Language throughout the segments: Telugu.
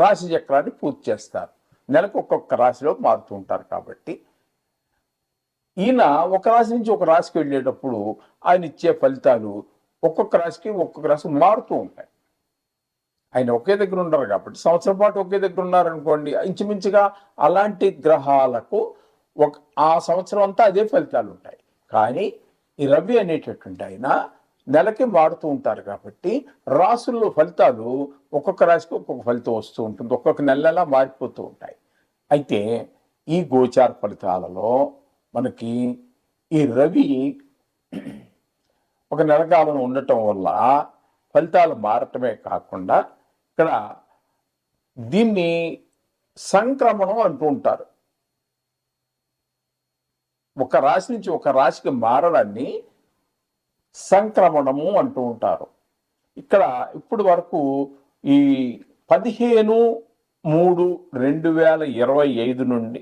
రాశి చక్రాన్ని పూర్తి చేస్తారు. నెలకు ఒక్కొక్క రాశిలో మారుతూ ఉంటారు కాబట్టి. ఈయన ఒక రాశి నుంచి ఒక రాశికి వెళ్ళేటప్పుడు ఆయన ఇచ్చే ఫలితాలు ఒక్కొక్క రాశికి ఒక్కొక్క రాశి మారుతూ ఉంటాయి. ఆయన ఒకే దగ్గర ఉండరు కాబట్టి సంవత్సరం పాటు ఒకే దగ్గర ఉన్నారనుకోండి ఇంచుమించుగా అలాంటి గ్రహాలకు ఒక ఆ సంవత్సరం అంతా అదే ఫలితాలు ఉంటాయి. కానీ ఈ రవి అనేటటువంటి ఆయన నెలకి మారుతూ ఉంటారు కాబట్టి రాసుల్లో ఫలితాలు ఒక్కొక్క రాశికి ఒక్కొక్క ఫలితం వస్తూ ఉంటుంది. ఒక్కొక్క నెలలా మారిపోతూ ఉంటాయి. అయితే ఈ గోచార ఫలితాలలో మనకి ఈ రవి ఒక నెలకాలం ఉండటం వల్ల ఫలితాలు మారటమే కాకుండా ఇక్కడ దీన్ని సంక్రమణం అంటూ ఉంటారు. ఒక రాశి నుంచి ఒక రాశికి మారడాన్ని సంక్రమణము అంటూ ఉంటారు. ఇక్కడ ఇప్పుడు వరకు ఈ పదిహేను మూడు రెండు వేల ఇరవై ఐదు నుండి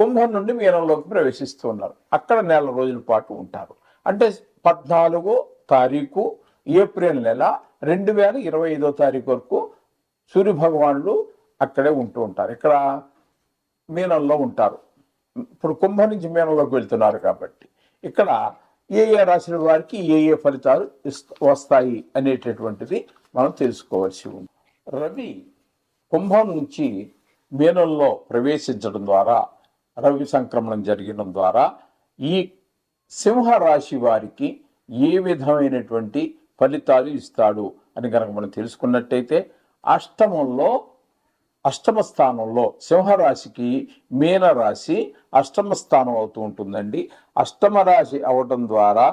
కుంభం నుండి మీనంలోకి ప్రవేశిస్తున్నారు అక్కడ నెల రోజుల పాటు ఉంటారు. అంటే పద్నాలుగో తారీఖు ఏప్రిల్ నెల రెండు వేల ఇరవై ఐదో తారీఖు వరకు సూర్య భగవానుడు అక్కడే ఉంటూ ఉంటారు. ఇక్కడ మీనంలో ఉంటారు. ఇప్పుడు కుంభం నుంచి మీనంలోకి వెళ్తున్నారు కాబట్టి. ఇక్కడ ఏ ఏ రాసిన వారికి ఏ ఏ ఫలితాలు వస్తాయి అనేటటువంటిది మనం తెలుసుకోవాల్సి ఉంది. రవి కుంభం నుంచి మీనంలో ప్రవేశించడం ద్వారా రవి సంక్రమణం జరగడం ద్వారా ఈ సింహ రాశి వారికి ఏ విధమైనటువంటి ఫలితాలు ఇస్తాడు అని కనుక మనం తెలుసుకున్నట్టయితే అష్టమంలో అష్టమ స్థానంలో సింహరాశికి మీనరాశి అష్టమ స్థానం అవుతూ ఉంటుందండి. అష్టమ రాశి అవటం ద్వారా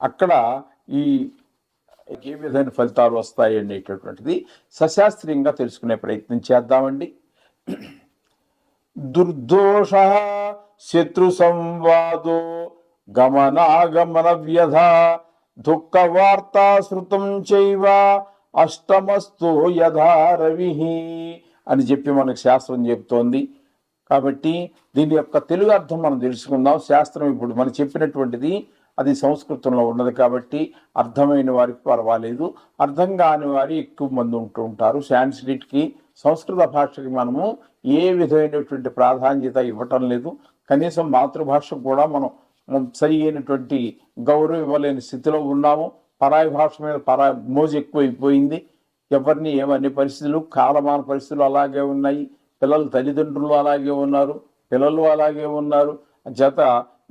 అక్కడ ఈ ఏ విధమైన ఫలితాలు వస్తాయి అనేటటువంటిది సశాస్త్రీయంగా తెలుసుకునే ప్రయత్నం చేద్దామండి. దుర్దోష శత్రు సంవాదో గమనాగమన వ్యధ దుఃఖ వార్తా శృతం చైవ అష్టమస్తు యథా రవి. అని చెప్పి మనకు శాస్త్రం చెప్తోంది. కాబట్టి దీని యొక్క తెలుగు అర్థం మనం తెలుసుకుందాం. శాస్త్రం ఇప్పుడు మనం చెప్పినటువంటిది అది సంస్కృతంలో ఉన్నది కాబట్టి అర్థమైన వారికి పర్వాలేదు. అర్థం కాని వారు ఎక్కువ మంది ఉంటూ ఉంటారు. సాంస్క్రిట్కి సంస్కృత భాషకి మనము ఏ విధమైనటువంటి ప్రాధాన్యత ఇవ్వటం లేదు. కనీసం మాతృభాషకు కూడా మనం మనం సరి అయినటువంటి గౌరవం ఇవ్వలేని స్థితిలో ఉన్నాము. పరాయి భాష మీద పరాయి మోజు ఎక్కువైపోయింది. ఎవరిని ఏమని పరిస్థితులు కాలమాన పరిస్థితులు అలాగే ఉన్నాయి. పిల్లలు తల్లిదండ్రులు అలాగే ఉన్నారు పిల్లలు అలాగే ఉన్నారు. జత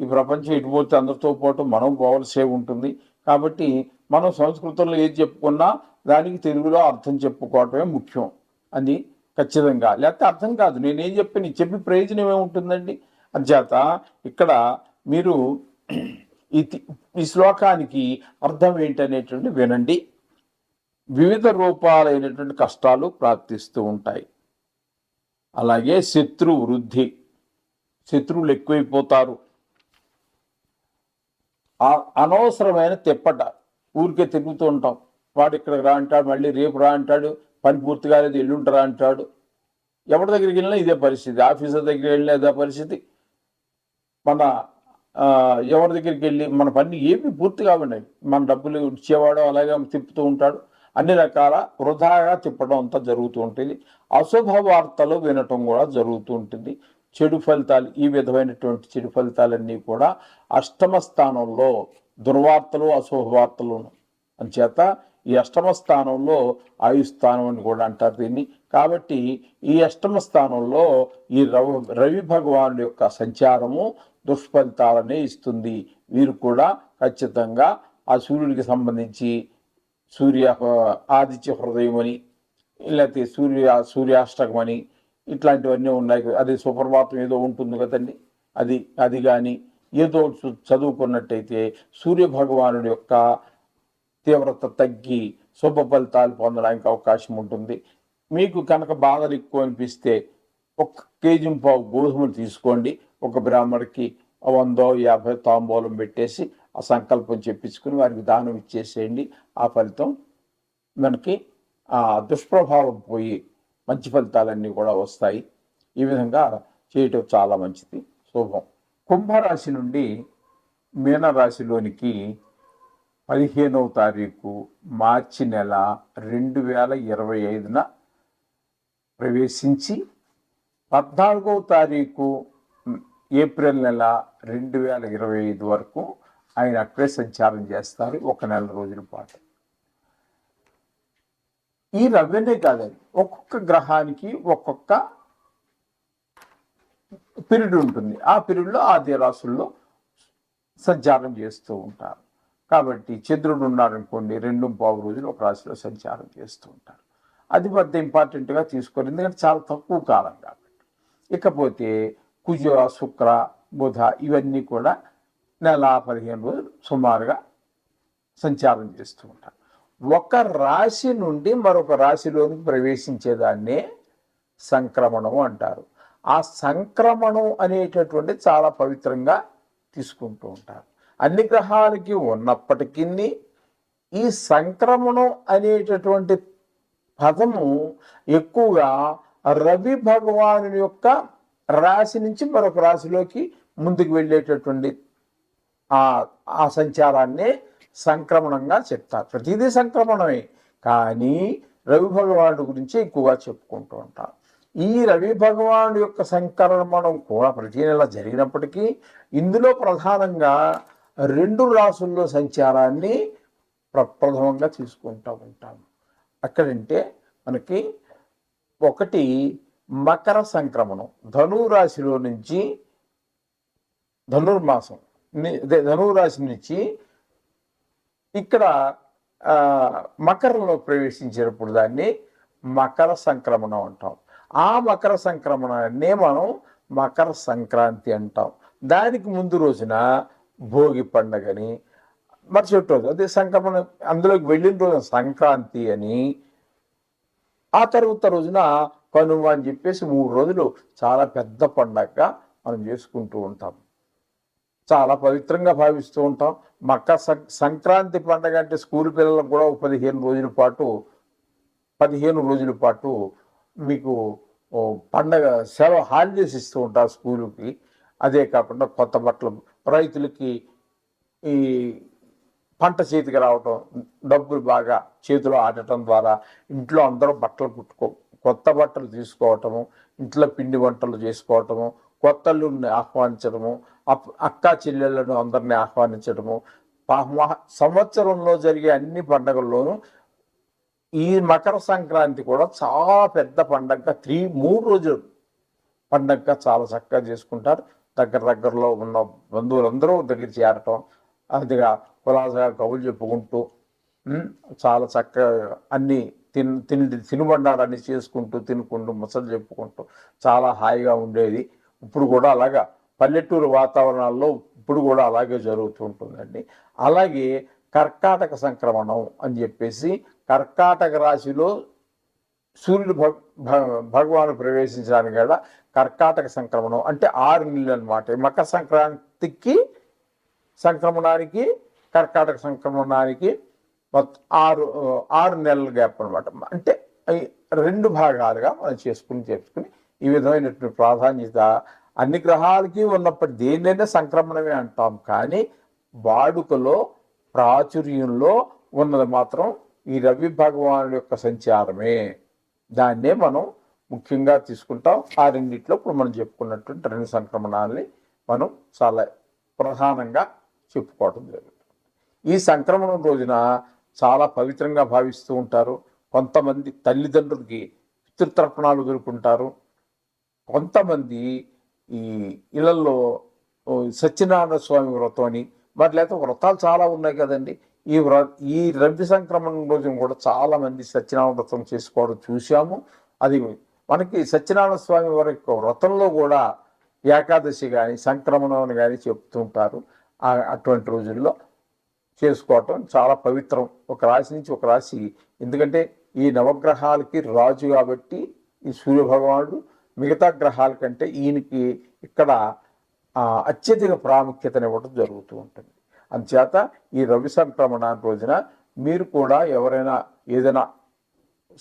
ఈ ప్రపంచం ఇటుపోతే అందరితో పాటు మనం పోవలసే ఉంటుంది. కాబట్టి మనం సంస్కృతంలో ఏది చెప్పుకున్నా దానికి తెలుగులో అర్థం చెప్పుకోవటమే ముఖ్యం. అది ఖచ్చితంగా. లేకపోతే అర్థం కాదు. నేనేం చెప్పి నీ చెప్పి ప్రయోజనం ఏముంటుందండి? అంచేత ఇక్కడ మీరు ఈ శ్లోకానికి అర్థం ఏంటనేటువంటి వినండి. వివిధ రూపాలైనటువంటి కష్టాలు ప్రాప్తిస్తూ ఉంటాయి. అలాగే శత్రు వృద్ధి శత్రువులు ఎక్కువైపోతారు. అనవసరమైన తిప్పట ఊరికే తిరుగుతూ ఉంటాం. వాడు ఇక్కడికి రా అంటాడు మళ్ళీ రేపు రా అంటాడు పని పూర్తి కాలేదు ఎల్లుంటరా అంటాడు. ఎవరి దగ్గరికి వెళ్ళినా ఇదే పరిస్థితి ఆఫీసర్ దగ్గరికి వెళ్ళినా ఇదే పరిస్థితి. మన ఎవరి దగ్గరికి వెళ్ళి మన పని ఏమి పూర్తి కావండి మన డబ్బులు ఇచ్చేవాడు అలాగే తిప్పుతూ ఉంటాడు. అన్ని రకాల వృధాగా తిప్పడం అంతా జరుగుతూ ఉంటుంది. అశుభ వార్తలు వినటం కూడా జరుగుతూ ఉంటుంది. చెడు ఫలితాలు ఈ విధమైనటువంటి చెడు ఫలితాలన్నీ కూడా అష్టమ స్థానంలో దుర్వార్తలు అశుభ వార్తలు అంచేత ఈ అష్టమ స్థానంలో ఆయు స్థానం అని కూడా అంటారు దీన్ని. కాబట్టి ఈ అష్టమ స్థానంలో ఈ రవి రవి భగవానుడి యొక్క సంచారము దుష్ఫలితాలనే ఇస్తుంది. వీరు కూడా ఖచ్చితంగా ఆ సూర్యుడికి సంబంధించి సూర్య ఆదిత్య హృదయం అని లేకపోతే సూర్య సూర్యాష్టకం అని ఇట్లాంటివన్నీ ఉన్నాయి. అది సుప్రభాతం ఏదో ఉంటుంది కదండి. అది అది కానీ ఏదో చదువుకున్నట్టయితే సూర్య భగవానుడి యొక్క తీవ్రత తగ్గి శుభ ఫలితాలు పొందడానికి అవకాశం ఉంటుంది. మీకు కనుక బాధలు ఎక్కువ అనిపిస్తే ఒక కేజీ పావు గోధుమలు తీసుకోండి. ఒక బ్రాహ్మడికి వందో యాభై తాంబూలం పెట్టేసి ఆ సంకల్పం చెప్పించుకుని వారికి దానం ఇచ్చేసేయండి. ఆ ఫలితం మనకి ఆ దుష్ప్రభావం పోయి మంచి ఫలితాలన్నీ కూడా వస్తాయి. ఈ విధంగా చేయటం చాలా మంచిది. శుభం. కుంభరాశి నుండి మీనరాశిలోనికి పదిహేనవ తారీఖు మార్చి నెల రెండు వేల ఇరవై ఐదున ప్రవేశించి పద్నాలుగవ తారీఖు ఏప్రిల్ నెల రెండు వేల ఇరవై ఐదు వరకు ఆయన అక్కడే సంచారం చేస్తారు ఒక నెల రోజుల పాటు. ఈ రవ్యనే కాదండి ఒక్కొక్క గ్రహానికి ఒక్కొక్క పీరియడ్ ఉంటుంది. ఆ పీరియడ్లో ఆ రాసుల్లో సంచారం చేస్తూ ఉంటారు. కాబట్టి చంద్రుడు ఉన్నారనుకోండి రెండు పావు రోజులు ఒక రాశిలో సంచారం చేస్తూ ఉంటారు. అది పెద్ద ఇంపార్టెంట్గా తీసుకోరు. ఎందుకంటే చాలా తక్కువ కాలం కాబట్టి. ఇకపోతే కుజ శుక్ర బుధ ఇవన్నీ కూడా నెల పదిహేను రోజులు సుమారుగా సంచారం చేస్తూ ఉంటారు. ఒక రాశి నుండి మరొక రాశిలోనికి ప్రవేశించేదాన్నే సంక్రమణం అంటారు. ఆ సంక్రమణం అనేటటువంటి చాలా పవిత్రంగా తీసుకుంటూ ఉంటారు. అన్ని గ్రహాలకి ఉన్నప్పటికీ ఈ సంక్రమణం అనేటటువంటి పదము ఎక్కువగా రవి భగవాను యొక్క రాశి నుంచి మరొక రాశిలోకి ముందుకు వెళ్ళేటటువంటి ఆ సంచారాన్ని సంక్రమణంగా చెప్తారు. ప్రతిదీ సంక్రమణమే. కానీ రవి భగవానుడు గురించి ఎక్కువగా చెప్పుకుంటూ ఉంటారు. ఈ రవి భగవానుడు యొక్క సంక్రమణం కూడా ప్రతి నెల జరిగినప్పటికీ ఇందులో ప్రధానంగా రెండు రాసుల్లో సంచారాన్ని ప్రప్రథమంగా తీసుకుంటూ ఉంటాము అక్కడంటే మనకి ఒకటి మకర సంక్రమణం. ధనురాశిలో నుంచి ధనుర్మాసం. ధనువు రాశి నుంచి ఇక్కడ మకరంలో ప్రవేశించినప్పుడు దాన్ని మకర సంక్రమణం అంటాం. ఆ మకర సంక్రమణాన్ని మనం మకర సంక్రాంతి అంటాం. దానికి ముందు రోజున భోగి పండగని మరుసటి రోజు అదే సంక్రమణ అందులోకి వెళ్ళిన రోజు సంక్రాంతి అని ఆ తర్వాత రోజున కనుమ అని చెప్పేసి మూడు రోజులు చాలా పెద్ద పండగగా మనం చేసుకుంటూ ఉంటాం. చాలా పవిత్రంగా భావిస్తూ ఉంటాం. మక్కా సంక్రాంతి పండగ అంటే స్కూల్ పిల్లలకు కూడా ఒక పదిహేను రోజుల పాటు పదిహేను రోజుల పాటు మీకు పండగ సెలవు హాలిడేస్ ఇస్తూ ఉంటారు స్కూలుకి. అదే కాకుండా కొత్త బట్టలు రైతులకి ఈ పంట చేతికి రావటం డబ్బులు బాగా చేతిలో ఆడటం ద్వారా ఇంట్లో అందరూ బట్టలు కుట్టుకో కొత్త బట్టలు తీసుకోవటము ఇంట్లో పిండి వంటలు చేసుకోవటము కొత్త ఆహ్వానించడము అక్క చెల్లెళ్ళను అందరిని ఆహ్వానించడము. సంవత్సరంలో జరిగే అన్ని పండుగల్లోనూ ఈ మకర సంక్రాంతి కూడా చాలా పెద్ద పండగ త్రీ మూడు రోజులు పండగగా చాలా చక్కగా చేసుకుంటారు. దగ్గర దగ్గరలో ఉన్న బంధువులందరూ దగ్గర చేరటం అదిగా కులాసగా కబులు చెప్పుకుంటూ చాలా చక్కగా అన్ని తిన్ తిండి తినుబండాలన్నీ చేసుకుంటూ తినుకుంటూ ముసలు చెప్పుకుంటూ చాలా హాయిగా ఉండేది. ఇప్పుడు కూడా అలాగా పల్లెటూరు వాతావరణాల్లో ఇప్పుడు కూడా అలాగే జరుగుతూ ఉంటుందండి. అలాగే కర్కాటక సంక్రమణం అని చెప్పేసి కర్కాటక రాశిలో సూర్యుడు భగ భ- భగవాను ప్రవేశించడానికి కూడా కర్కాటక సంక్రమణం అంటే ఆరు నెలలు అనమాట మకర సంక్రాంతికి సంక్రమణానికి కర్కాటక సంక్రమణానికి మొత్తం ఆరు ఆరు నెలల గ్యాప్ అనమాట అంటే రెండు భాగాలుగా మనం చేసుకుని చేసుకుని ఈ విధమైనటువంటి ప్రాధాన్యత అన్ని గ్రహాలకి ఉన్నప్పటి దేన్నైనా సంక్రమణమే అంటాం. కానీ వాడుకలో ప్రాచుర్యంలో ఉన్నది మాత్రం ఈ రవి భగవానుడు యొక్క సంచారమే. దాన్నే మనం ముఖ్యంగా తీసుకుంటాం. ఆ రెండిట్లో ఇప్పుడు మనం చెప్పుకున్నటువంటి రెండు సంక్రమణాలని మనం చాలా ప్రధానంగా చెప్పుకోవడం జరుగుతుంది. ఈ సంక్రమణం రోజున చాలా పవిత్రంగా భావిస్తూ ఉంటారు. కొంతమంది తల్లిదండ్రులకి పితృతర్పణాలు జరుపుకుంటారు కొంతమంది ఈ ఇళ్ళలో సత్యనారాయణ స్వామి వ్రతం అని మరి లేకపోతే వ్రతాలు చాలా ఉన్నాయి కదండి. ఈ వ్ర ఈ రవి సంక్రమణం రోజున కూడా చాలా మంది సత్యనారాయణ వ్రతం చేసుకోవడం చూశాము. అది మనకి సత్యనారాయణ స్వామి వారి యొక్క వ్రతంలో కూడా ఏకాదశి కానీ సంక్రమణం అని కానీ చెప్తుంటారు. అటువంటి రోజుల్లో చేసుకోవటం చాలా పవిత్రం. ఒక రాశి నుంచి ఒక రాశి. ఎందుకంటే ఈ నవగ్రహాలకి రాజు కాబట్టి ఈ సూర్యభగవానుడు మిగతా గ్రహాల కంటే ఈయనకి ఇక్కడ అత్యధిక అత్యధిక ప్రాముఖ్యతనివ్వడం జరుగుతూ ఉంటుంది. అందుచేత ఈ రవి సంక్రమణ రోజున మీరు కూడా ఎవరైనా ఏదైనా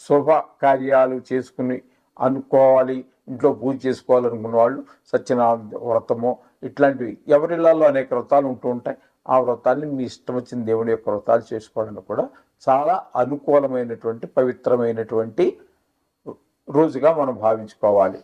శుభ కార్యాలు చేసుకుని అనుకోవాలి ఇంట్లో పూజ చేసుకోవాలనుకున్న వాళ్ళు సత్యనారాయణ వ్రతము ఇట్లాంటివి ఎవరిళ్ళలో అనేక వ్రతాలు ఉంటూ ఉంటాయి. ఆ వ్రతాన్ని మీ ఇష్టం వచ్చిన దేవుని యొక్క వ్రతాలు చేసుకోవడానికి కూడా చాలా అనుకూలమైనటువంటి పవిత్రమైనటువంటి రోజుగా మనం భావించుకోవాలి.